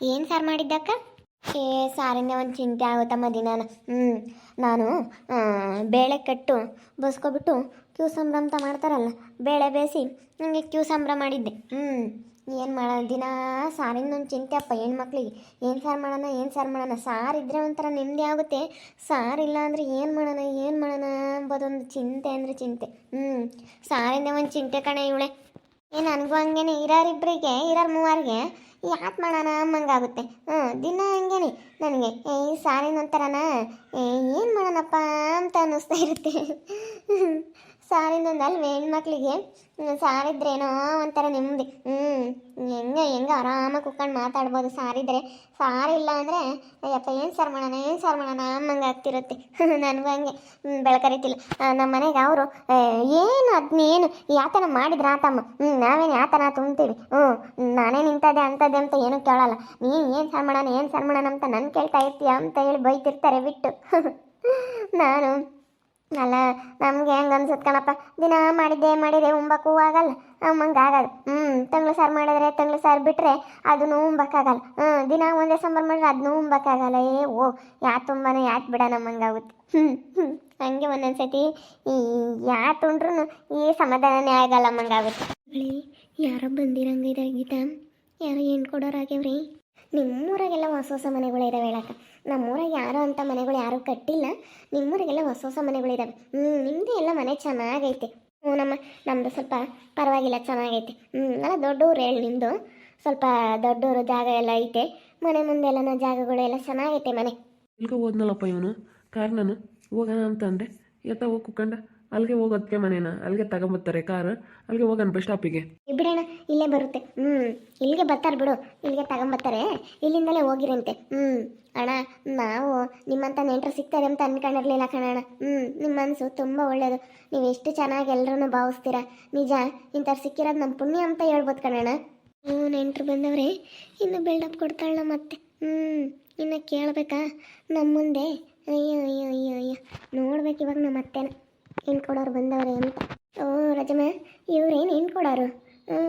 ಏನು ಸಾರು ಮಾಡಿದ್ದಕ್ಕ? ಏ, ಸಾರಿಂದ ಒಂದು ಚಿಂತೆ ಆಗುತ್ತಮ್ಮ ದಿನಾನ ಹ್ಞೂ ನಾನು. ಬೇಳೆ ಕಟ್ಟು ಬಸ್ಕೊಬಿಟ್ಟು ಕ್ಯೂ ಸಂಭ್ರಮ ಮಾಡ್ತಾರಲ್ಲ, ಬೇಳೆ ಬೇಯಿಸಿ ನನಗೆ ಕ್ಯೂ ಸಂಭ್ರಮ ಮಾಡಿದ್ದೆ. ಹ್ಞೂ ಏನು ಮಾಡೋಣ ದಿನ ಸಾರಿಂದ ಒಂದು ಚಿಂತೆ ಅಪ್ಪ ಹೆಣ್ಮಕ್ಳಿಗೆ. ಏನು ಸಾರು ಮಾಡೋಣ, ಏನು ಸಾರು ಮಾಡೋಣ, ಸಾರು ಇದ್ದರೆ ಒಂಥರ ನೆಮ್ಮದಿ ಆಗುತ್ತೆ. ಸಾರು ಸಾರಿಲ್ಲ ಅಂದರೆ ಏನು ಮಾಡೋಣ ಏನು ಮಾಡೋಣ ಅಂಬೋದೊಂದು ಚಿಂತೆ ಅಂದರೆ ಚಿಂತೆ. ಹ್ಞೂ ಸಾರಿಂದ ಒಂದು ಚಿಂತೆ ಕಣೆ ಇವಳೆ. ಏನು ನನಗೂ ಹಂಗೇನೆ ಇರೋರಿಬ್ಬರಿಗೆ ಇರೋರು ಮೂವರಿಗೆ ಯಾಕೆ ಮಾಡೋಣ ಅಮ್ಮಂಗಾಗುತ್ತೆ ಹ್ಞೂ ದಿನ ಹಂಗೇನೆ. ನನಗೆ ಈ ಸಾರಿನ ಒಂಥರನ? ಏನು ಮಾಡೋಣಪ್ಪ? ಅಂತ ಅನ್ನಿಸ್ತಾ ಇರುತ್ತೆ. ಸಾರಿನೊಂದು ಅಲ್ವೇ, ಹೆಣ್ಮಕ್ಳಿಗೆ? ಸಾರಿದ್ರೆ ಏನೋ ಒಂಥರ ನೆಮ್ಮದಿ. ಹ್ಞೂ ಹೆಂಗೆ ಹೆಂಗೆ ಆರಾಮಾಗಿ ಕುತ್ಕೊಂಡು ಮಾತಾಡ್ಬೋದು. ಸಾರಿದ್ರೆ ಸಾರಿಲ್ಲ ಅಂದರೆ, ಅಯ್ಯಪ್ಪ, ಏನು ಸಾರು ಮಾಡೋಣ, ಏನು ಸಾರು ಮಾಡೋಣ? ಅಮ್ಮಂಗೆ ಆಗ್ತಿರುತ್ತೆ. ನನಗೂ ಹಂಗೆ. ಬೆಳಕರಿತಿಲ್ಲ ನಮ್ಮ ಮನೆಗೆ ಅವರು ಏನು ಅದನ್ನೇನು ಥರ ಮಾಡಿದ್ರ ಆತಮ್ಮ ಹ್ಞೂ ನಾವೇನು ಥರ ತುಂಬ್ತೀವಿ. ಹ್ಞೂ ನಾನೇ ನಿಂತದೆ ಅಂತದೆ ಅಂತ ಏನೂ ಕೇಳಲ್ಲ. ನೀನು ಏನು ಸಾರು ಮಾಡೋಣ, ಏನು ಸಾರು ಮಾಡೋಣ ಅಂತ ನನ್ನ ಕೇಳ್ತಾ ಇರ್ತೀಯ ಅಂತ ಹೇಳಿ ಬೈತಿರ್ತಾರೆ ಬಿಟ್ಟು. ನಾನು, ಅಲ್ಲ, ನಮಗೆ ಹೆಂಗೆ ಅನ್ಸುತ್ತೆ ಕಣಪ್ಪ. ದಿನ ಮಾಡಿದ್ದೆ ಮಾಡಿದೆ ಉಂಬಕ್ಕೂ ಆಗಲ್ಲ. ಅಮ್ಮಂಗೆ ಆಗಲ್ಲ. ಹ್ಞೂ ತಂಗ್ಳು ಸಾರು ಮಾಡಿದ್ರೆ ತಂಗ್ಳು ಸಾರು ಬಿಟ್ಟರೆ ಅದನ್ನು ಉಂಬಕ್ಕಾಗಲ್ಲ. ಹ್ಞೂ ದಿನ ಒಂದೇ ಸಾಂಬಾರು ಮಾಡಿದ್ರೆ ಅದನ್ನೂ ಉಂಬಕ್ಕಾಗಲ್ಲ. ಏ, ಓ ಯಾ ತುಂಬಾನೇ ಯಾಕೆ ಬಿಡ ನಮ್ಮಂಗಾಗುತ್ತೆ ಹ್ಞೂ ಹಂಗೆ ಒಂದೊಂದು ಸತಿ ಈ ಯಾ ತುಂಡ್ರೂ ಈ ಸಮಾಧಾನನೇ ಆಗಲ್ಲ ಆಗುತ್ತೆ. ಯಾರೋ ಬಂದಿರಂಗ ಗೀತಾ ಯಾರೋ ಏನು ಕೊಡೋರಾಗ್ಯವ್ರಿ ನಿಮ್ಮೂರಾಗೆಲ್ಲ ಹೊಸ ಹೊಸ ಮನೆಗಳು ಇದಾವೆ ಹೇಳಕ್ಕ. ನಮ್ಮೂರಾಗ ಯಾರೋ ಅಂತ ಮನೆಗಳು ಯಾರೂ ಕಟ್ಟಿಲ್ಲ. ನಿಮ್ಮೂರಾಗೆಲ್ಲ ಹೊಸ ಹೊಸ ಮನೆಗಳಿದಾವೆ ಹ್ಞೂ ನಿಮ್ಮದೇ ಎಲ್ಲ ಮನೆ ಚೆನ್ನಾಗೈತೆ. ಹ್ಞೂ ನಮ್ಮ ನಮ್ಮದು ಸ್ವಲ್ಪ ಪರವಾಗಿಲ್ಲ, ಚೆನ್ನಾಗೈತೆ. ಹ್ಞೂ ಅಲ್ಲ ದೊಡ್ಡವ್ರು ಹೇಳಿ ನಿಮ್ಮದು ಸ್ವಲ್ಪ ದೊಡ್ಡವರು ಜಾಗ ಎಲ್ಲ ಐತೆ. ಮನೆ ಮುಂದೆಲ್ಲ ಜಾಗಗಳು ಎಲ್ಲ ಚೆನ್ನಾಗೈತೆ ಮನೆ. ಇಲ್ಗೆ ಹೋದ್ನಲ್ಲಪ್ಪ ಇವನು? ಕಾರಣನು ಹೋಗೋಣ ಅಂತಂದೆ. ಎತ್ತ ಹೋಗಿ ಕುಕ್ಕಂಡ? ಅಲ್ಲಿಗೆ ಹೋಗೋದಕ್ಕೆ ಮನೇನ? ಅಲ್ಲಿಗೆ ತಗೊಂಬರ್ತಾರೆ ಕಾರ್ ಅಲ್ಲಿಗೆ ಹೋಗೋಣ ಬಸ್ ಸ್ಟಾಪಿಗೆ ಬಿಡೋಣ ಇಲ್ಲೇ ಬರುತ್ತೆ. ಹ್ಞೂ ಇಲ್ಲಿಗೆ ಬರ್ತಾರೆ ಬಿಡು. ಇಲ್ಲಿಗೆ ತಗೊಂಬರ್ತಾರೆ ಇಲ್ಲಿಂದಲೇ ಹೋಗಿರಂತೆ. ಹ್ಞೂ ಅಣ್ಣ, ನಾವು ನಿಮ್ಮಂಥ ನೆಂಟರು ಸಿಗ್ತಾರೆ ಅಂತ ಅನ್ಕೊಂಡಿರ್ಲಿಲ್ಲ ಕಣಣ್ಣ. ಹ್ಞೂ ನಿಮ್ಮ ಮನಸ್ಸು ತುಂಬ ಒಳ್ಳೆಯದು ನೀವು ಎಷ್ಟು ಚೆನ್ನಾಗಿ ಎಲ್ಲರೂ ಭಾವಿಸ್ತೀರಾ. ನಿಜ, ಇಂಥವ್ರು ಸಿಕ್ಕಿರೋದು ನಮ್ಮ ಪುಣ್ಯ ಅಂತ ಹೇಳ್ಬೋದು ಕಣಣ್ಣ. ಹ್ಞೂ ನೆಂಟರು ಬಂದವ್ರೆ, ಇನ್ನು ಬಿಲ್ಡಪ್ ಕೊಡ್ತಾಳ ಮತ್ತೆ. ಹ್ಞೂ ಇನ್ನು ಕೇಳಬೇಕಾ? ನಮ್ಮ ಮುಂದೆ. ಅಯ್ಯೋ ಅಯ್ಯೋ ಅಯ್ಯೋ ಅಯ್ಯೋ. ನೋಡ್ಬೇಕು ಇವಾಗ ನಮ್ಮ ಅತ್ತೆನ. ಹೆಣ್ಣು ಕೊಡೋರು ಬಂದವ್ರೆ ಅಂತ. ಓ ರಜಮ್ಮ ಇವ್ರೇನು ಏನು ಕೊಡೋರು? ಹ್ಞೂ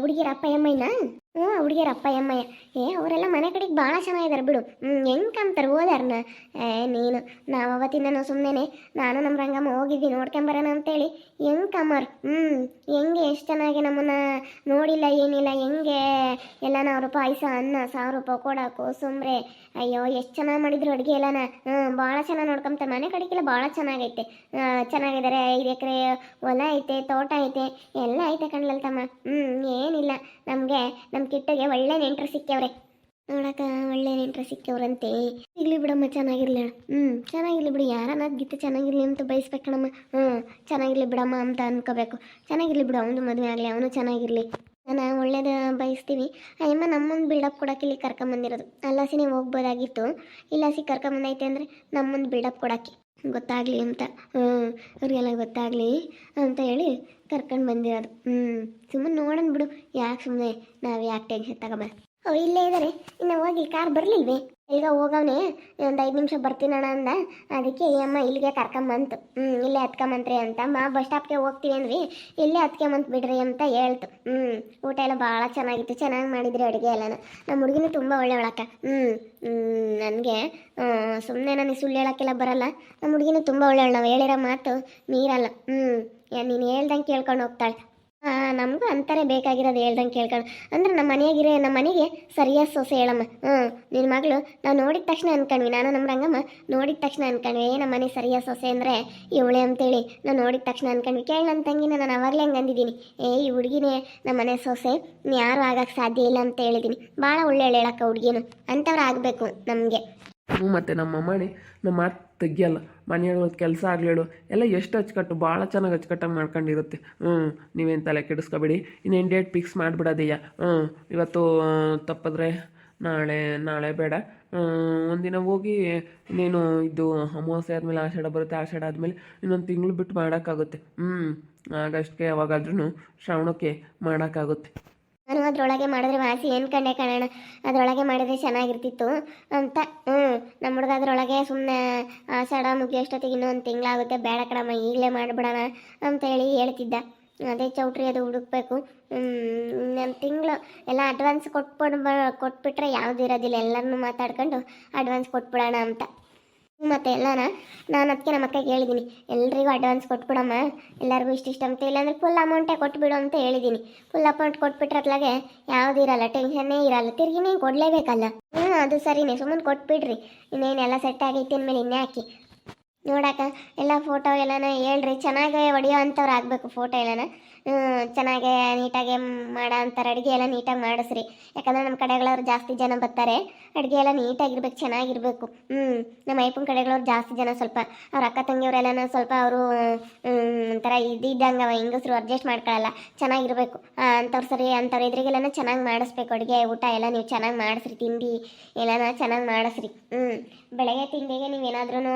ಹುಡುಗಿರ ಅಪ್ಪ ಅಮ್ಮಯ್ಯನ? ಹ್ಞೂ, ಹುಡುಗಿಯರ ಅಪ್ಪ, ಅಮ್ಮಯ್ಯ. ಏ, ಅವರೆಲ್ಲ ಮನೆ ಕಡೆಗೆ ಭಾಳ ಚೆನ್ನಾಗಿದ್ದಾರೆ ಬಿಡು. ಹ್ಞೂ ಹೆಂಗೆ ಕಾಮ್ತಾರೆ ಓದಾರನ? ಏ, ನೀನು. ನಾವು ಅವತ್ತಿಂದನೂ ಸುಮ್ಮನೆ ನಾನು ನಮ್ಮ ರಂಗಮ್ಮ ಹೋಗಿದ್ವಿ ನೋಡ್ಕೊಂಬರೋಣ ಅಂತೇಳಿ. ಹೆಂಗೆ ಕಮ್ಮರ್ ಹ್ಞೂ ಹೆಂಗೆ ಎಷ್ಟು ಚೆನ್ನಾಗಿ ನಮ್ಮನ್ನ ನೋಡಿಲ್ಲ, ಏನಿಲ್ಲ, ಹೆಂಗೆ? ಎಲ್ಲ ನಾವು ರೂಪಾಯಿ ಪಾಯಸ, ಅನ್ನ, ಸಾರು ಪಕೋಡ ಕೋಸುಂಬ್ರೆ ಅಯ್ಯೋ, ಎಷ್ಟು ಚೆನ್ನಾಗಿ ಮಾಡಿದ್ರು ಅಡುಗೆ ಎಲ್ಲನ. ಹ್ಞೂ ಭಾಳ ಚೆನ್ನಾಗಿ ನೋಡ್ಕೊಂತಾರೆ ಮನೆ ಕಡೆಗೆಲ್ಲ ಭಾಳ ಚೆನ್ನಾಗೈತೆ. ಚೆನ್ನಾಗಿದ್ದಾರೆ ಐದು ಎಕರೆ ಹೊಲ ಐತೆ, ತೋಟ ಐತೆ. ಎಲ್ಲ ಐತೆ ಕಣ್ಲಲ್ತಮ್ಮ. ಹ್ಞೂ ಏನಿಲ್ಲ. ನಮಗೆ ನಮ್ಮ ಕಿಟ್ಟಿಗೆ ಒಳ್ಳೆ ನೆಂಟರು ಸಿಕ್ಕವ್ರೆ ನೋಡಕ ಒಳ್ಳೆ ನೆಂಟರು ಸಿಕ್ಕವ್ರಂತೆ ಇರ್ಲಿ ಬಿಡಮ್ಮ, ಚೆನ್ನಾಗಿರ್ಲಿ. ಹ್ಞೂ ಚೆನ್ನಾಗಿರ್ಲಿ ಬಿಡಿ. ಯಾರನ್ನ ಗೀತೆ ಚೆನ್ನಾಗಿರ್ಲಿ ಅಂತ ಬಯಸ್ಬೇಕಣಮ್ಮ ಹ್ಞೂ ಚೆನ್ನಾಗಿರ್ಲಿ ಬಿಡಮ್ಮ ಅಂತ ಅನ್ಕೋಬೇಕು. ಚೆನ್ನಾಗಿರ್ಲಿ ಬಿಡು ಅವನು ಮದುವೆ ಆಗಲಿ, ಅವನು ಚೆನ್ನಾಗಿರ್ಲಿ. ನಾನು ಒಳ್ಳೇದು ಬಯಸ್ತೀವಿ ಅಯ್ಯಮ್ಮ ನಮ್ಮೊಂದು ಬಿಲ್ಡಪ್ ಕೊಡಕ್ಕೆ ಇಲ್ಲಿ ಕರ್ಕೊಂಬಂದಿರೋದು. ಅಲ್ಲಾಸಿ ನೀವು ಹೋಗ್ಬೋದಾಗಿತ್ತು. ಇಲ್ಲಾಸಿ ಕರ್ಕೊಂಬಂದೈತೆ ಅಂದರೆ ನಮ್ಮೊಂದು ಬಿಲ್ಡಪ್ ಕೊಡಕ್ಕೆ. ಗೊತ್ತಾಗಲಿ ಅಂತ. ಹ್ಞೂ ಅವ್ರಿಗೆಲ್ಲ ಗೊತ್ತಾಗಲಿ ಅಂತ ಹೇಳಿ ಕರ್ಕೊಂಡು ಬಂದಿರೋದು. ಹ್ಞೂ ಸುಮ್ಮನೆ ನೋಡೋಣ ಬಿಡು. ಯಾಕೆ ಸುಮ್ಮನೆ ನಾವು ಯಾಕೆ ಟೆನ್ಷನ್ ತಗೋಬ ಓ, ಇಲ್ಲೇ ಇದ್ದಾರೆ ಇನ್ನು ಹೋಗಿ ಕಾರ್ ಬರಲಿಲ್ವೇ? ಈಗ ಹೋಗವನೇ. ಒಂದು ಐದು ನಿಮಿಷ ಬರ್ತೀನಣ್ಣ ಅಂದ. ಅದಕ್ಕೆ ಅಮ್ಮ ಇಲ್ಲಿಗೆ ಕರ್ಕೊಂಬಂತು. ಹ್ಞೂ ಇಲ್ಲೇ ಹತ್ಕೊಂಬಂತ್ರಿ ಅಂತ. ಮಾ, ಬಸ್ ಸ್ಟಾಪ್ಗೆ ಹೋಗ್ತೀವಿ ಅಂದ್ವಿ. ಇಲ್ಲೇ ಹತ್ಕೊಂಬಂತ ಬಿಡ್ರಿ ಅಂತ ಹೇಳ್ತು. ಹ್ಞೂ ಊಟ ಎಲ್ಲ ಭಾಳ ಚೆನ್ನಾಗಿತ್ತು. ಚೆನ್ನಾಗಿ ಮಾಡಿದ್ರಿ ಅಡುಗೆ ಎಲ್ಲನ. ನಮ್ಮ ಹುಡುಗಿನೂ ತುಂಬ ಒಳ್ಳೆ ಒಳಕ ಹ್ಞೂ ನನಗೆ ಸುಮ್ಮನೆ ನನಗೆ ಸುಳ್ಳು ಹೇಳೋಕ್ಕೆಲ್ಲ ಬರಲ್ಲ. ನಮ್ಮ ಹುಡುಗಿನೂ ತುಂಬ ಒಳ್ಳೆಯವಳು. ನಾವು ಹೇಳಿರೋ ಮಾತು ಮೀರಲ್ಲ. ಹ್ಞೂ ನೀನು ಹೇಳ್ದಂಗೆ ಕೇಳ್ಕೊಂಡು ಹೋಗ್ತಾಳೆ. ನಮಗೂ ಅಂತಾರೆ ಬೇಕಾಗಿರೋದು ಹೇಳ್ದಂಗೆ ಕೇಳ್ಕೊಂಡು ಅಂದ್ರೆ ನಮ್ಮ ಮನೆಯಾಗಿರೋ ನಮ್ಮ ಮನೆಗೆ ಸರಿಯಾದ ಸೊಸೆ ಹೇಳಮ್ಮ. ಹ್ಞೂ ನಿನ್ನ ಮಗಳು ನಾವು ನೋಡಿದ ತಕ್ಷಣ ಅನ್ಕೊಂಡ್ವಿ. ನಾನು ನಮ್ಮ ರಂಗಮ್ಮ ನೋಡಿದ ತಕ್ಷಣ ಅನ್ಕೊಂಡ್ವಿ. ನಮ್ಮ ಮನೆ ಸರಿಯಾದ ಸೊಸೆ ಅಂದರೆ ಇವಳೆ ಅಂತೇಳಿ. ನಾವು ನೋಡಿದ ತಕ್ಷಣ ಅನ್ಕೊಂಡ್ವಿ. ಕೇಳ ನನ್ನ ತಂಗಿನ, ನಾನು ಅವಾಗಲೇ ಹಂಗೆ ಅಂದಿದ್ದೀನಿ. ಏ, ಈ ಹುಡುಗಿನೇ ನಮ್ಮ ಮನೆ ಸೊಸೆ ಯಾರು ಆಗಕ್ಕೆ ಸಾಧ್ಯ ಇಲ್ಲ ಅಂತ ಹೇಳಿದ್ದೀನಿ ಭಾಳ ಒಳ್ಳೆ ಹೇಳಕ್ಕ ಹುಡುಗಿನು. ಅಂಥವ್ರು ಆಗಬೇಕು ನಮಗೆ. ಹ್ಞೂ ಮತ್ತು ನಮ್ಮ ಮಾಡಿ ನಮ್ಮ ಮಾತು ತೆಗಿಯಲ್ಲ, ಮನೆಯೊಳಗೆ ಕೆಲಸ ಆಗಲೇಳು ಎಲ್ಲ ಎಷ್ಟು ಅಚ್ಚುಕಟ್ಟು ಭಾಳ ಚೆನ್ನಾಗಿ ಅಚ್ಚುಕಟ್ಟಾಗಿ ಮಾಡ್ಕೊಂಡಿರುತ್ತೆ. ಹ್ಞೂ, ನೀವೇನು ತಲೆ ಕೆಡಿಸ್ಕೊಬೇಡಿ, ಇನ್ನೇನು ಡೇಟ್ ಫಿಕ್ಸ್ ಮಾಡಿಬಿಡೋದಯ್ಯ ಹ್ಞೂ, ಇವತ್ತು ತಪ್ಪಿದ್ರೆ ನಾಳೆ ನಾಳೆ ಬೇಡ. ಒಂದಿನ ಹೋಗಿ ಇನ್ನೇನು ಇದು ಅಮಾವಾಸ್ಯೆ ಆದಮೇಲೆ ಆಷಾಢ ಬರುತ್ತೆ, ಆಷಾಢ ಆದಮೇಲೆ ಇನ್ನೊಂದು ತಿಂಗಳು ಬಿಟ್ಟು ಮಾಡೋಕ್ಕಾಗುತ್ತೆ. ಹ್ಞೂ, ಆಗಷ್ಟಕ್ಕೆ ಯಾವಾಗಾದ್ರೂ ಶ್ರಾವಣಕ್ಕೆ ಮಾಡೋಕ್ಕಾಗುತ್ತೆ. ನಾನು ಅದ್ರೊಳಗೆ ಮಾಡಿದ್ರೆ ವಾಸಿ ಏನು ಕಂಡೆ ಕಾಣೋಣ ಅದರೊಳಗೆ ಮಾಡಿದ್ರೆ ಚೆನ್ನಾಗಿರ್ತಿತ್ತು ಅಂತ. ಹ್ಞೂ ನಮ್ಮ ಹುಡುಗ ಅದರೊಳಗೆ ಸುಮ್ಮನೆ ಸಡ ಮುಗಿಯೋಷ್ಟೊತ್ತಿಗೆ ಇನ್ನೊಂದು ತಿಂಗಳಾಗುತ್ತೆ. ಬೇಡ ಕಣಮ್ಮ, ಈಗಲೇ ಮಾಡಿಬಿಡೋಣ ಅಂತ ಹೇಳಿ ಹೇಳ್ತಿದ್ದ. ಅದೇ ಚೌಟ್ರಿ ಅದು ಹುಡುಕ್ಬೇಕು. ನನ್ನ ತಿಂಗಳು ಎಲ್ಲ ಅಡ್ವಾನ್ಸ್ ಕೊಟ್ಬಿಡ್ ಕೊಟ್ಬಿಟ್ರೆ ಯಾವುದು ಇರೋದಿಲ್ಲ. ಎಲ್ಲರನ್ನೂ ಮಾತಾಡ್ಕೊಂಡು ಅಡ್ವಾನ್ಸ್ ಕೊಟ್ಬಿಡೋಣ ಅಂತ. ಮತ್ತೆ ಎಲ್ಲಾನ ನಾನು ಅದಕ್ಕೆ ನಮ್ಮ ಅಕ್ಕಗೆ ಹೇಳಿದ್ದೀನಿ ಎಲ್ರಿಗೂ ಅಡ್ವಾನ್ಸ್ ಕೊಟ್ಬಿಡಮ್ಮ, ಎಲ್ಲರಿಗೂ ಇಷ್ಟಿಷ್ಟು ಅಂತ, ಇಲ್ಲಾಂದ್ರೆ ಫುಲ್ ಅಮೌಂಟೇ ಕೊಟ್ಬಿಡು ಅಂತ ಹೇಳಿದ್ದೀನಿ ಫುಲ್ ಅಮೌಂಟ್ ಕೊಟ್ಬಿಟ್ರತ್ಲಾಗೆ ಯಾವುದೂ ಇರಲ್ಲ ಟೆನ್ಷನ್ನೇ ಇರಲ್ಲ, ತಿರುಗಿ ನೀನು ಕೊಡಲೇಬೇಕಲ್ಲ? ಹ್ಞೂ ಅದು ಸರಿನೇ, ಸುಮ್ಮನೆ ಕೊಟ್ಬಿಡ್ರಿ ಇನ್ನೇನೆಲ್ಲ ಸೆಟ್ ಆಗೈತಿ ಅಂದಮೇಲೆ ಇನ್ನೇ ಹಾಕಿ. ನೋಡಕ್ಕ, ಎಲ್ಲ ಫೋಟೋ ಎಲ್ಲನ ಹೇಳ್ರಿ, ಚೆನ್ನಾಗೇ ಹೊಡಿಯೋ ಅಂಥವ್ರು ಆಗಬೇಕು ಫೋಟೋ ಎಲ್ಲನ. ಚೆನ್ನಾಗಿ ನೀಟಾಗಿ ಮಾಡೋ ಅಂತಾರೆ ಅಡುಗೆ ಎಲ್ಲ ನೀಟಾಗಿ ಮಾಡಿಸ್ರಿ. ಯಾಕಂದ್ರೆ ನಮ್ಮ ಕಡೆಗಳವ್ರು ಜಾಸ್ತಿ ಜನ ಬರ್ತಾರೆ. ಅಡುಗೆ ಎಲ್ಲ ನೀಟಾಗಿರ್ಬೇಕು, ಚೆನ್ನಾಗಿರ್ಬೇಕು. ಹ್ಞೂ ನಮ್ಮ ಐಪನ್ ಕಡೆಗಳವ್ರು ಜಾಸ್ತಿ ಜನ ಸ್ವಲ್ಪ. ಅವ್ರ ಅಕ್ಕ ತಂಗಿಯವರೆಲ್ಲನ ಸ್ವಲ್ಪ ಅವರು ಒಂಥರ ಇದ್ದಂಗೆ ಹೆಂಗಸ್ರು ಅಡ್ಜಸ್ಟ್ ಮಾಡ್ಕೊಳ್ಳಲ್ಲ ಚೆನ್ನಾಗಿರ್ಬೇಕು. ಅಂಥವ್ರು ಸರಿ ಅಂಥವ್ರು ಇದ್ರಿಗೆಲ್ಲನ ಚೆನ್ನಾಗಿ ಮಾಡಿಸ್ಬೇಕು. ಅಡುಗೆ, ಊಟ ಎಲ್ಲ ನೀವು ಚೆನ್ನಾಗಿ ಮಾಡಿಸ್ರಿ, ತಿಂಡಿ ಎಲ್ಲನ ಚೆನ್ನಾಗಿ ಮಾಡಿಸ್ರಿ. ಹ್ಞೂ ಬೆಳಗ್ಗೆ ತಿಂಡಿಗೆ ನೀವೇನಾದ್ರೂ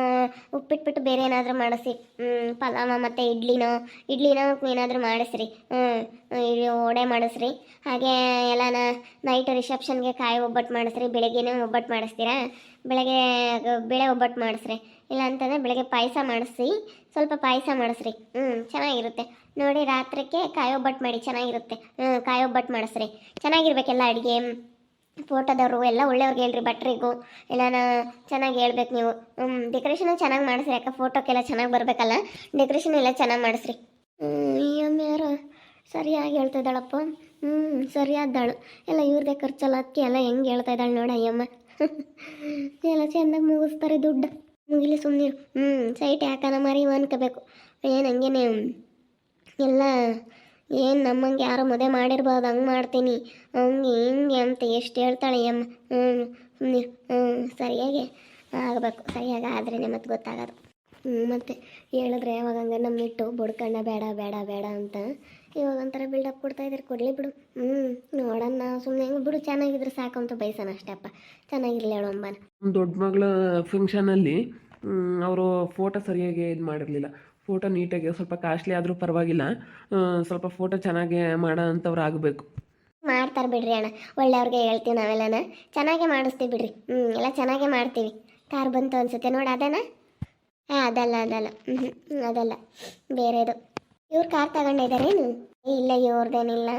ಉಪ್ಪಿಟ್ಬಿಟ್ಟು ಬೇರೆ ಏನಾದರೂ ಮಾಡಿಸಿ ಹ್ಞೂ ಪಲಾವ ಮತ್ತು ಇಡ್ಲಿನೋ ಇಡ್ಲಿನೋ ಏನಾದರೂ ಮಾಡಿಸ್ರಿ. ಹ್ಞೂ ಇಲ್ಲಿ ವಡೆ ಮಾಡಿಸ್ರಿ. ಹಾಗೆ ಎಲ್ಲನ ನೈಟ್ ರಿಸೆಪ್ಷನ್ಗೆ ಕಾಯಿ ಒಬ್ಬಟ್ಟು ಮಾಡಿಸ್ರಿ, ಬೆಳಗ್ಗೆನೇ ಒಬ್ಬಟ್ಟು ಮಾಡಿಸ್ತೀರಾ? ಬೆಳಗ್ಗೆ ಬೆಳೆ ಒಬ್ಬಟ್ಟು ಮಾಡಿಸ್ರಿ. ಇಲ್ಲ ಅಂತಂದರೆ ಬೆಳಗ್ಗೆ ಪಾಯಸ ಮಾಡಿಸಿ, ಸ್ವಲ್ಪ ಪಾಯಸ ಮಾಡಿಸ್ರಿ. ಹ್ಞೂ ಚೆನ್ನಾಗಿರುತ್ತೆ. ನೋಡಿ ರಾತ್ರಿಗೆ ಕಾಯಿ ಒಬ್ಬಟ್ಟು ಮಾಡಿ, ಚೆನ್ನಾಗಿರುತ್ತೆ. ಹ್ಞೂ ಕಾಯಿ ಒಬ್ಬಟ್ಟು ಮಾಡಿಸ್ರಿ. ಚೆನ್ನಾಗಿರ್ಬೇಕೆಲ್ಲ ಅಡುಗೆ. ಫೋಟೋದವರು ಎಲ್ಲ ಒಳ್ಳೆಯವ್ರಿಗೆ ಹೇಳ್ರಿ, ಭಟ್ರಿಗೂ. ಎಲ್ಲಾನ ಚೆನ್ನಾಗಿ ಹೇಳ್ಬೇಕು ನೀವು. ಡೆಕೋರೇಷನ್ ಚೆನ್ನಾಗಿ ಮಾಡಿಸ್ರಿ ಯಾಕೆ ಫೋಟೋಕ್ಕೆಲ್ಲ ಚೆನ್ನಾಗಿ ಬರಬೇಕಲ್ಲ? ಡೆಕೋರೇಷನ್ ಎಲ್ಲ ಚೆನ್ನಾಗಿ ಮಾಡಿಸ್ರಿ. ಈ ಅಮ್ಮ ಯಾರು ಸರಿಯಾಗಿ ಹೇಳ್ತಾ ಇದ್ದಾಳಪ್ಪ. ಹ್ಞೂ ಸರಿಯಾದ್ದಾಳು ಎಲ್ಲ ಇವ್ರದೇ ಖರ್ಚಲ್ಲ, ಅದಕ್ಕೆ ಎಲ್ಲ ಹೆಂಗೆ ಹೇಳ್ತಾ ಇದ್ದಾಳೆ ನೋಡ ಅಯ್ಯಮ್ಮ. ಎಲ್ಲ ಚೆಂದಾಗಿ ಮುಗಿಸ್ತಾರೆ ದುಡ್ಡು. ಮುಗಿಲಿ ಸುಮ್ಮನೆ ಹ್ಞೂ ಸೈಟ್ ಯಾಕನ ಮಾರಿ ಅನ್ಕೋಬೇಕು. ಏನು ಹಂಗೇನೆ, ಎಲ್ಲ ಏನು ನಮ್ಮಂಗೆ ಯಾರೋ ಮದುವೆ ಮಾಡಿರ್ಬೋದು, ಹಂಗೆ ಮಾಡ್ತೀನಿ. ಹಂಗೆ ಹಿಂಗೆ ಅಂತ ಎಷ್ಟು ಹೇಳ್ತಾಳೆ ಅಮ್ಮ ಹ್ಞೂ ಸುಮ್ಮನೆ ಹ್ಞೂ ಸರಿಯಾಗಿ ಆಗಬೇಕು. ಸರಿಯಾಗಿ ಆದ್ರೆ ಮತ್ತೆ ಗೊತ್ತಾಗೋದು. ಮತ್ತೆ ಹೇಳಿದ್ರೆ ಯಾವಾಗ ಹಂಗೆ ನಮ್ಮಿಟ್ಟು ಬುಡ್ಕಣ್ಣ ಬೇಡ ಬೇಡ ಬೇಡ ಅಂತ. ಇವಾಗ ಒಂಥರ ಬಿಲ್ಡಪ್ ಕೊಡ್ತಾ ಇದ್ದಾರೆ ಕೊಡಲಿ ಬಿಡು. ಹ್ಞೂ ನೋಡೋಣ ಸುಮ್ಮನೆ ಹೆಂಗೆ ಬಿಡು ಚೆನ್ನಾಗಿದ್ರೆ ಸಾಕು ಅಂತ ಬಯಸೋಣ ಅಷ್ಟೇಪ್ಪ ಚೆನ್ನಾಗಿರಲಿ ಹೇಳು ಅಂಬಾನ. ನಮ್ಮ ದೊಡ್ಡ ಮಗಳ ಫಂಕ್ಷನಲ್ಲಿ ಅವರು ಫೋಟೋ ಸರಿಯಾಗಿ ಇದು ಮಾಡಿರಲಿಲ್ಲ. ಫೋಟೋ ನೀಟಾಗಿ ಸ್ವಲ್ಪ ಕಾಸ್ಟ್ಲಿ ಆದರೂ ಪರವಾಗಿಲ್ಲ. ಸ್ವಲ್ಪ ಫೋಟೋ ಚೆನ್ನಾಗಿ ಮಾಡೋ ಅಂಥವ್ರು ಆಗಬೇಕು. ಮಾಡ್ತಾರೆ ಬಿಡ್ರಿ ಅಣ್ಣ. ಒಳ್ಳೆಯವ್ರಿಗೆ ಹೇಳ್ತೀವಿ ನಾವೆಲ್ಲನ. ಚೆನ್ನಾಗೆ ಮಾಡಿಸ್ತೀವಿ ಬಿಡ್ರಿ. ಹ್ಞೂ ಎಲ್ಲ ಚೆನ್ನಾಗೆ ಮಾಡ್ತೀವಿ. ಕಾರ್ ಬಂತು ಅನ್ಸುತ್ತೆ. ನೋಡಿ ಅದೇನಾ? ಹಾಂ, ಅದಲ್ಲ ಅದಲ್ಲ. ಹ್ಞೂ ಅದಲ್ಲ. ಬೇರೆದು. ಇವ್ರು ಕಾರ್ ತಗೊಂಡಿದ್ದಾರೇನು ಇಲ್ಲ ಇವ್ರದ್ದೇನಿಲ್ಲ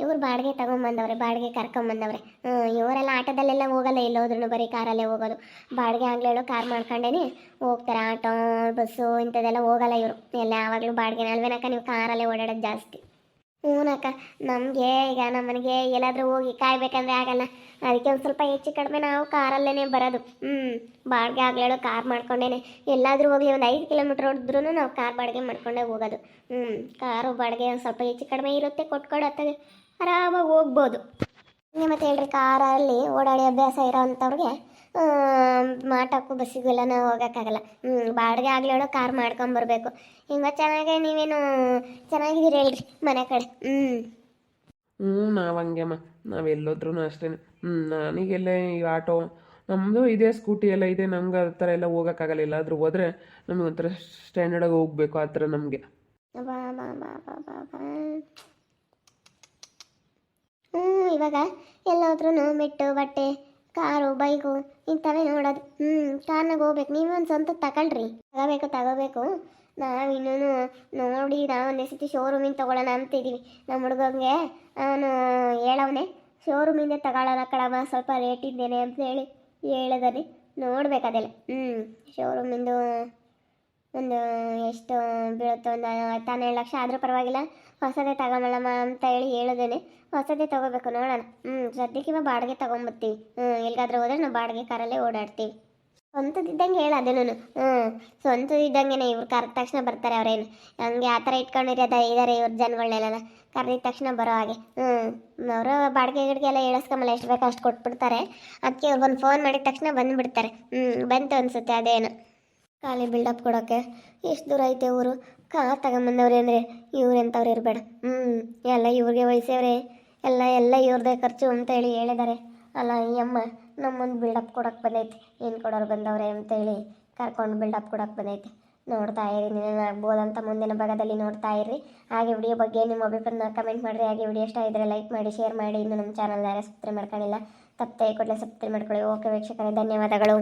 ಇವ್ರು ಬಾಡಿಗೆ ತಗೊಂಬಂದವ್ರೆ, ಬಾಡಿಗೆ ಕರ್ಕೊಂಬಂದವ್ರೆ. ಹ್ಞೂ ಇವರೆಲ್ಲ ಆಟೋದಲ್ಲೆಲ್ಲ ಹೋಗಲ್ಲ ಎಲ್ಲೋದ್ರೂ ಬರೀ ಕಾರಲ್ಲೇ ಹೋಗೋದು. ಬಾಡಿಗೆ ಆಗ್ಲೇಳು ಕಾರ್ ಮಾಡ್ಕೊಂಡೇನೆ ಹೋಗ್ತಾರೆ, ಆಟೋ, ಬಸ್ಸು ಇಂಥದ್ದೆಲ್ಲ ಹೋಗಲ್ಲ ಇವರು. ಎಲ್ಲ ಯಾವಾಗಲೂ ಬಾಡಿಗೆ ಅಲ್ವೇನಕ್ಕ ನೀವು ಕಾರಲ್ಲೇ ಓಡಾಡೋದು ಜಾಸ್ತಿ. ಹ್ಞೂನಕ್ಕ ನಮಗೆ ಈಗ ನಮ್ಮನೆಗೆ ಎಲ್ಲಾದರೂ ಹೋಗಿ ಕಾಯ್ಬೇಕಂದ್ರೆ ಆಗಲ್ಲ. ಅದಕ್ಕೆ ಒಂದು ಸ್ವಲ್ಪ ಹೆಚ್ಚು ಕಡಿಮೆ ನಾವು ಕಾರಲ್ಲೇ ಬರೋದು. ಹ್ಞೂ ಬಾಡಿಗೆ ಆಗ್ಲೇಳು ಕಾರ್ ಮಾಡ್ಕೊಂಡೇನೆ. ಎಲ್ಲಾದರೂ ಹೋಗಲಿ, ಒಂದು ಐದು ಕಿಲೋಮೀಟ್ರ್ ಹೊಡೆದ್ರೂ ನಾವು ಕಾರ್ ಬಾಡಿಗೆ ಮಾಡ್ಕೊಂಡೇ ಹೋಗೋದು. ಹ್ಞೂ ಕಾರು ಬಾಡಿಗೆ ಒಂದು ಸ್ವಲ್ಪ ಹೆಚ್ಚು ಕಡಿಮೆ ಇರುತ್ತೆ ಕೊಟ್ಕೊಡತ್ತೆ ಆರಾಮಾಗಿ ಹೋಗ್ಬೋದು. ಹಂಗೆ ಮತ್ತೆ ಹೇಳ್ರಿ ಕಾರಲ್ಲಿ ಓಡಾಡಿ ಅಭ್ಯಾಸ ಇರೋ ಅಂಥವ್ರಿಗೆ ಮಾಟಕ್ಕೂ ಬಸ್ಸಿಗೂ ಎಲ್ಲ ನಾವು ಹೋಗೋಕ್ಕಾಗಲ್ಲ. ಹ್ಞೂ ಬಾಡಿಗೆ ಆಗ್ಲೇಳು ಕಾರ್ ಮಾಡ್ಕೊಂಬರ್ಬೇಕು. ಹಿಂಗೆ ಚೆನ್ನಾಗೆ ನೀವೇನು ಚೆನ್ನಾಗಿದ್ದೀರಿ ಹೇಳ್ರಿ ಮನೆ ಕಡೆ. ಹ್ಞೂ ಹ್ಞೂ ನಾವು ಹಂಗೆಮ್ಮ ನಾವು ಎಲ್ಲೋದ್ರೂ ಅಷ್ಟೇ ಹ್ಞೂ ನನಗೆಲ್ಲ ಈ ಆಟೋ ನಮ್ಮದು ಇದೆ ಸ್ಕೂಟಿ ಎಲ್ಲ ಇದೆ ನಮ್ಗೆ ಆ ಥರ ಎಲ್ಲ ಹೋಗೋಕ್ಕಾಗಲ್ಲ. ಎಲ್ಲಾದರೂ ಹೋದರೆ ನಮಗೆ ಒಂಥರ ಸ್ಟ್ಯಾಂಡರ್ಡಾಗಿ ಹೋಗಬೇಕು ಆ ಥರ ನಮಗೆ. ಬಾ ಬಾ ಬಾ ಬಾ ಬಾ ಬಾ ಹ್ಞೂ ಇವಾಗ ಎಲ್ಲೋದ್ರೂ ಮೆಟ್ಟು, ಬಟ್ಟೆ, ಕಾರು, ಬೈಕು ಇಂಥವೇ ನೋಡೋದು. ಹ್ಞೂ ಕಾರ್ನಾಗ ಹೋಗ್ಬೇಕು. ನೀವು ಒಂದು ಸ್ವಂತ ತಗೊಳ್ರಿ. ತಗೋಬೇಕು ತಗೋಬೇಕು. ನಾವು ಇನ್ನೂ ನೋಡಿ ನಾವು ಒಂದೇ ಸತಿ ಶೋರೂಮಿಂದ ತೊಗೊಳ್ಳೋಣ ಅಂತಿದ್ದೀವಿ ನಮ್ಮ ಹುಡುಗಂಗೆ ಅವನು ಹೇಳವನೆ ಶೋರೂಮಿಂದ ತಗೊಳ್ಳೋಣ ಕಡಮ ಸ್ವಲ್ಪ ರೇಟ್ ಇದ್ದೇನೆ ಅಂತ ಹೇಳಿ ಹೇಳಿದಾನೆ. ನೋಡ್ಬೇಕು ಅದೆಲ್ಲ. ಹ್ಞೂ ಶೋರೂಮಿಂದು ಒಂದು ಎಷ್ಟು ಬೀಳುತ್ತೋ ಒಂದು ಹತ್ತು ಹನ್ನೆರಡು ಲಕ್ಷ ಆದರೂ ಪರವಾಗಿಲ್ಲ. ಹೊಸದೇ ತಗೊಂಬಳಮ್ಮ ಅಂತ ಹೇಳಿ ಹೇಳಿದೇನೆ. ಹೊಸದೇ ತಗೋಬೇಕು ನೋಡೋಣ. ಹ್ಞೂ ಸದ್ಯಕ್ಕೆ ಇವಾಗ ಬಾಡಿಗೆ ತೊಗೊಂಬರ್ತೀವಿ ಹ್ಞೂ ಎಲ್ಲಿಗಾದ್ರೂ ಹೋದ್ರೆ ನಾವು ಬಾಡಿಗೆ ಕಾರಲ್ಲೇ ಓಡಾಡ್ತೀವಿ. ಸ್ವಂತದಿದ್ದಂಗೆ ಹೇಳ ಅದೇನು ಹ್ಞೂ ಸ್ವಂತದಿದ್ದಂಗೆ ಇವ್ರು ಕರೆದ ತಕ್ಷಣ ಬರ್ತಾರೆ ಅವರೇನು. ಹಂಗೆ ಆ ಥರ ಇಟ್ಕೊಂಡಿರೋದ ಇದ್ದಾರೆ ಇವ್ರ ಜನಗಳನ್ನೆಲ್ಲ ಕರೆದಿದ ತಕ್ಷಣ ಬರೋ ಹಾಗೆ. ಹ್ಞೂ ಅವರು ಬಾಡಿಗೆ ಗಿಡಿಗೆ ಎಲ್ಲ ಇಳಿಸ್ಕೊಂಬಲ್ಲ ಎಷ್ಟು ಬೇಕೋ ಅಷ್ಟು ಕೊಟ್ಬಿಡ್ತಾರೆ. ಅದಕ್ಕೆ ಇವ್ರು ಒಂದು ಫೋನ್ ಮಾಡಿದ ತಕ್ಷಣ ಬಂದುಬಿಡ್ತಾರೆ. ಹ್ಞೂ ಬಂತು ಅನಿಸುತ್ತೆ ಅದೇನು. ಖಾಲಿ ಬಿಲ್ಡಪ್ ಕೊಡೋಕೆ. ಎಷ್ಟು ದೂರ ಐತೆ ಊರು? ಕಾ ತಗೊಂಬಂದವ್ರೆ ಅಂದರೆ ಇವ್ರು ಎಂಥವ್ರು ಇರಬೇಡ. ಹ್ಞೂ ಎಲ್ಲ ಇವ್ರಿಗೆ ವಯಸ್ಸವ್ರೆ. ಎಲ್ಲ ಎಲ್ಲ ಇವ್ರದೇ ಖರ್ಚು ಅಂತ ಹೇಳಿ ಹೇಳಿದ್ದಾರೆ ಅಲ್ಲ, ಈ ಅಮ್ಮ ನಮ್ಮೊಂದು ಬಿಲ್ಡಪ್ ಕೊಡೋಕೆ ಬಂದೈತೆ. ಏನು ಕೊಡೋರು ಬಂದವ್ರೆ ಅಂತೇಳಿ ಕರ್ಕೊಂಡು ಬಿಲ್ಡಪ್ ಕೊಡೋಕೆ ಬಂದೈತೆ. ನೋಡ್ತಾ ಇರಿ ನೀನು ಆಗ್ಬೋದಂತ ಮುಂದಿನ ಭಾಗದಲ್ಲಿ ನೋಡ್ತಾ ಇರಿ ಹಾಗೆ ವಿಡಿಯೋ ಬಗ್ಗೆ ನಿಮ್ಮ ಅಭಿಪ್ರಾಯನ ಕಮೆಂಟ್ ಮಾಡಿರಿ. ಹಾಗೆ ವಿಡಿಯೋ ಇಷ್ಟ ಇದ್ದರೆ ಲೈಕ್ ಮಾಡಿ ಶೇರ್ ಮಾಡಿ. ಇನ್ನು ನಮ್ಮ ಚಾನಲ್ ಯಾರು ಸಬ್ಸ್ಕ್ರೈಬ್ ಮಾಡ್ಕೊಂಡಿಲ್ಲ, ತಪ್ಪದೆ ಕೊಡಲೇ ಸಬ್ಸ್ಕ್ರೈಬ್ ಮಾಡ್ಕೊಳ್ಳಿ. ಓಕೆ ವೀಕ್ಷಕರೇ, ಧನ್ಯವಾದಗಳು.